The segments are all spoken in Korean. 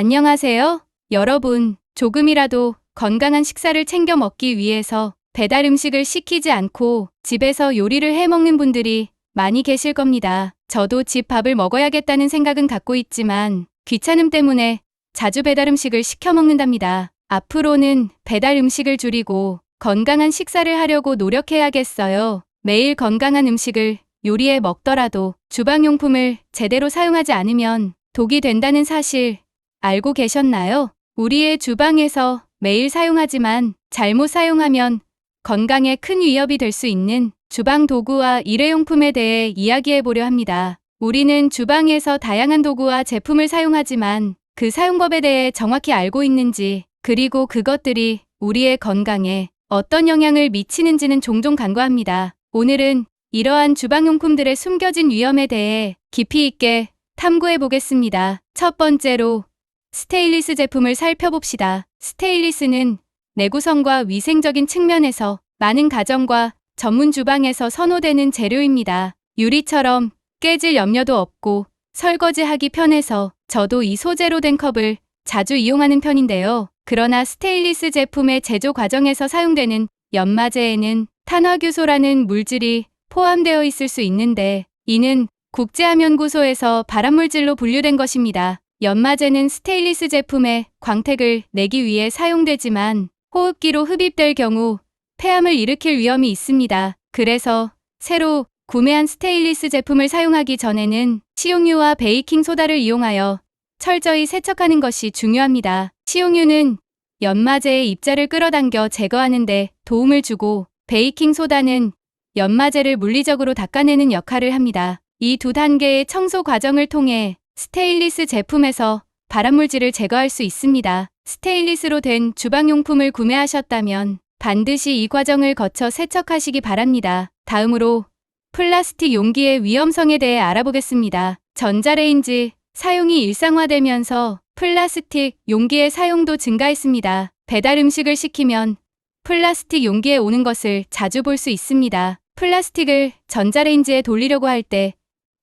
안녕하세요. 여러분, 조금이라도 건강한 식사를 챙겨 먹기 위해서 배달 음식을 시키지 않고 집에서 요리를 해 먹는 분들이 많이 계실 겁니다. 저도 집 밥을 먹어야겠다는 생각은 갖고 있지만 귀찮음 때문에 자주 배달 음식을 시켜 먹는답니다. 앞으로는 배달 음식을 줄이고 건강한 식사를 하려고 노력해야겠어요. 매일 건강한 음식을 요리해 먹더라도 주방용품을 제대로 사용하지 않으면 독이 된다는 사실 알고 계셨나요? 우리의 주방에서 매일 사용하지만 잘못 사용하면 건강에 큰 위협이 될 수 있는 주방 도구와 일회용품에 대해 이야기해 보려 합니다. 우리는 주방에서 다양한 도구와 제품을 사용하지만 그 사용법에 대해 정확히 알고 있는지 그리고 그것들이 우리의 건강에 어떤 영향을 미치는지는 종종 간과합니다. 오늘은 이러한 주방용품들의 숨겨진 위험에 대해 깊이 있게 탐구해 보겠습니다. 첫 번째로 스테인리스 제품을 살펴봅시다. 스테인리스는 내구성과 위생적인 측면에서 많은 가정과 전문 주방에서 선호되는 재료입니다. 유리처럼 깨질 염려도 없고 설거지하기 편해서 저도 이 소재로 된 컵을 자주 이용하는 편인데요. 그러나 스테인리스 제품의 제조 과정에서 사용되는 연마제에는 탄화규소라는 물질이 포함되어 있을 수 있는데 이는 국제암연구소에서 발암물질로 분류된 것입니다. 연마제는 스테인리스 제품의 광택을 내기 위해 사용되지만 호흡기로 흡입될 경우 폐암을 일으킬 위험이 있습니다. 그래서 새로 구매한 스테인리스 제품을 사용하기 전에는 식용유와 베이킹 소다를 이용하여 철저히 세척하는 것이 중요합니다. 식용유는 연마제의 입자를 끌어당겨 제거하는데 도움을 주고 베이킹 소다는 연마제를 물리적으로 닦아내는 역할을 합니다. 이 두 단계의 청소 과정을 통해 스테인리스 제품에서 발암물질을 제거할 수 있습니다. 스테인리스로 된 주방용품을 구매하셨다면 반드시 이 과정을 거쳐 세척하시기 바랍니다. 다음으로 플라스틱 용기의 위험성에 대해 알아보겠습니다. 전자레인지 사용이 일상화되면서 플라스틱 용기의 사용도 증가했습니다. 배달 음식을 시키면 플라스틱 용기에 오는 것을 자주 볼 수 있습니다. 플라스틱을 전자레인지에 돌리려고 할 때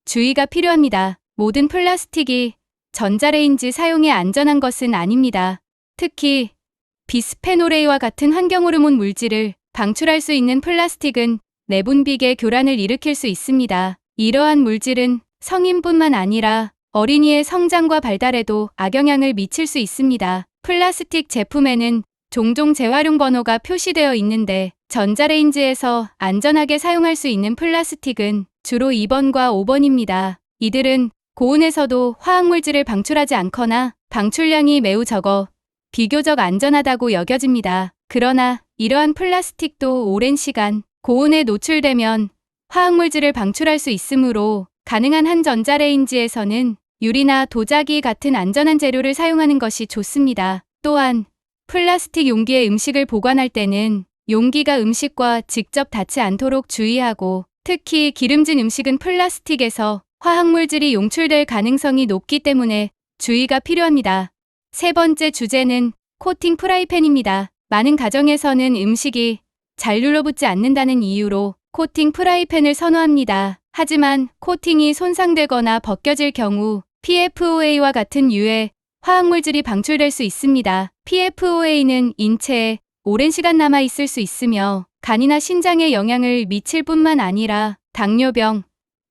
주의가 필요합니다. 모든 플라스틱이 전자레인지 사용에 안전한 것은 아닙니다. 특히 비스페놀A와 같은 환경호르몬 물질을 방출할 수 있는 플라스틱은 내분비계 교란을 일으킬 수 있습니다. 이러한 물질은 성인뿐만 아니라 어린이의 성장과 발달에도 악영향을 미칠 수 있습니다. 플라스틱 제품에는 종종 재활용 번호가 표시되어 있는데 전자레인지에서 안전하게 사용할 수 있는 플라스틱은 주로 2번과 5번입니다. 이들은 고온에서도 화학물질을 방출하지 않거나 방출량이 매우 적어 비교적 안전하다고 여겨집니다. 그러나 이러한 플라스틱도 오랜 시간 고온에 노출되면 화학물질을 방출할 수 있으므로 가능한 한 전자레인지에서는 유리나 도자기 같은 안전한 재료를 사용하는 것이 좋습니다. 또한 플라스틱 용기에 음식을 보관할 때는 용기가 음식과 직접 닿지 않도록 주의하고 특히 기름진 음식은 플라스틱에서 화학물질이 용출될 가능성이 높기 때문에 주의가 필요합니다. 세 번째 주제는 코팅 프라이팬입니다. 많은 가정에서는 음식이 잘 눌러붙지 않는다는 이유로 코팅 프라이팬을 선호합니다. 하지만 코팅이 손상되거나 벗겨질 경우 PFOA와 같은 유해 화학물질이 방출될 수 있습니다. PFOA는 인체에 오랜 시간 남아 있을 수 있으며 간이나 신장에 영향을 미칠 뿐만 아니라 당뇨병,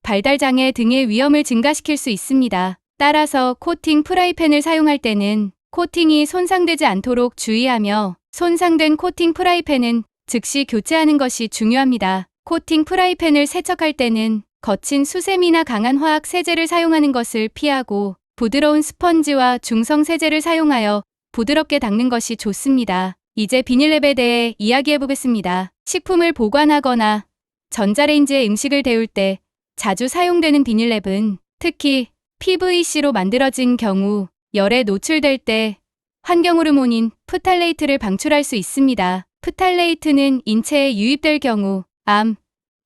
발달장애 등의 위험을 증가시킬 수 있습니다. 따라서 코팅 프라이팬을 사용할 때는 코팅이 손상되지 않도록 주의하며 손상된 코팅 프라이팬은 즉시 교체하는 것이 중요합니다. 코팅 프라이팬을 세척할 때는 거친 수세미나 강한 화학 세제를 사용하는 것을 피하고 부드러운 스펀지와 중성 세제를 사용하여 부드럽게 닦는 것이 좋습니다. 이제 비닐랩에 대해 이야기해 보겠습니다. 식품을 보관하거나 전자레인지에 음식을 데울 때 자주 사용되는 비닐랩은 특히 PVC로 만들어진 경우 열에 노출될 때 환경호르몬인 프탈레이트를 방출할 수 있습니다. 프탈레이트는 인체에 유입될 경우 암,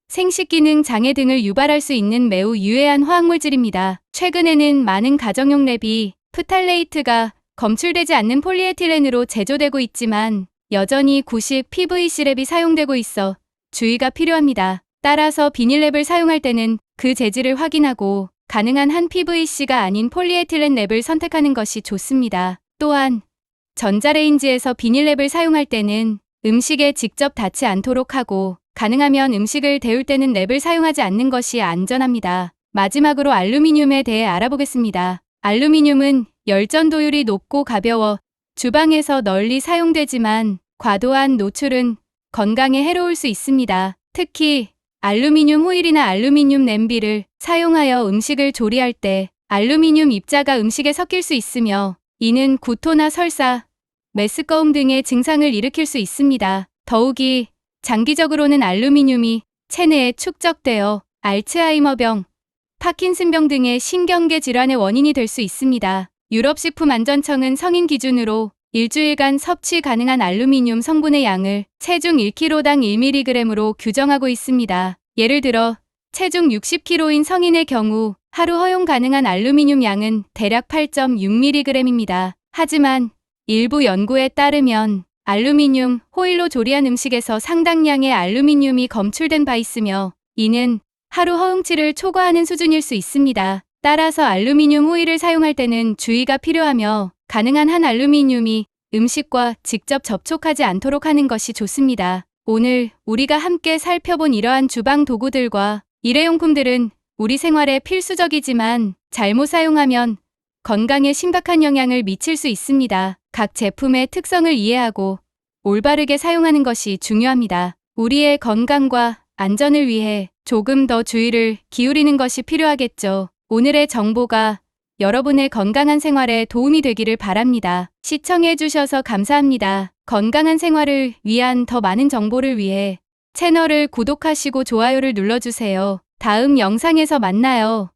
생식기능 장애 등을 유발할 수 있는 매우 유해한 화학물질입니다. 최근에는 많은 가정용 랩이 프탈레이트가 검출되지 않는 폴리에틸렌으로 제조되고 있지만 여전히 구식 PVC 랩이 사용되고 있어 주의가 필요합니다. 따라서 비닐랩을 사용할 때는 그 재질을 확인하고 가능한 한 PVC가 아닌 폴리에틸렌 랩을 선택하는 것이 좋습니다. 또한 전자레인지에서 비닐랩을 사용할 때는 음식에 직접 닿지 않도록 하고 가능하면 음식을 데울 때는 랩을 사용하지 않는 것이 안전합니다. 마지막으로 알루미늄에 대해 알아보겠습니다. 알루미늄은 열전도율이 높고 가벼워 주방에서 널리 사용되지만 과도한 노출은 건강에 해로울 수 있습니다. 특히 알루미늄 호일이나 알루미늄 냄비를 사용하여 음식을 조리할 때 알루미늄 입자가 음식에 섞일 수 있으며 이는 구토나 설사, 메스꺼움 등의 증상을 일으킬 수 있습니다. 더욱이 장기적으로는 알루미늄이 체내에 축적되어 알츠하이머병, 파킨슨병 등의 신경계 질환의 원인이 될 수 있습니다. 유럽식품안전청은 성인 기준으로 일주일간 섭취 가능한 알루미늄 성분의 양을 체중 1kg당 1mg으로 규정하고 있습니다. 예를 들어 체중 60kg인 성인의 경우 하루 허용 가능한 알루미늄 양은 대략 8.6mg입니다. 하지만 일부 연구에 따르면 알루미늄 호일로 조리한 음식에서 상당량의 알루미늄이 검출된 바 있으며 이는 하루 허용치를 초과하는 수준일 수 있습니다. 따라서 알루미늄 호일을 사용할 때는 주의가 필요하며 가능한 한 알루미늄이 음식과 직접 접촉하지 않도록 하는 것이 좋습니다. 오늘 우리가 함께 살펴본 이러한 주방 도구들과 일회용품들은 우리 생활에 필수적이지만 잘못 사용하면 건강에 심각한 영향을 미칠 수 있습니다. 각 제품의 특성을 이해하고 올바르게 사용하는 것이 중요합니다. 우리의 건강과 안전을 위해 조금 더 주의를 기울이는 것이 필요하겠죠. 오늘의 정보가 여러분의 건강한 생활에 도움이 되기를 바랍니다. 시청해주셔서 감사합니다. 건강한 생활을 위한 더 많은 정보를 위해 채널을 구독하시고 좋아요를 눌러주세요. 다음 영상에서 만나요.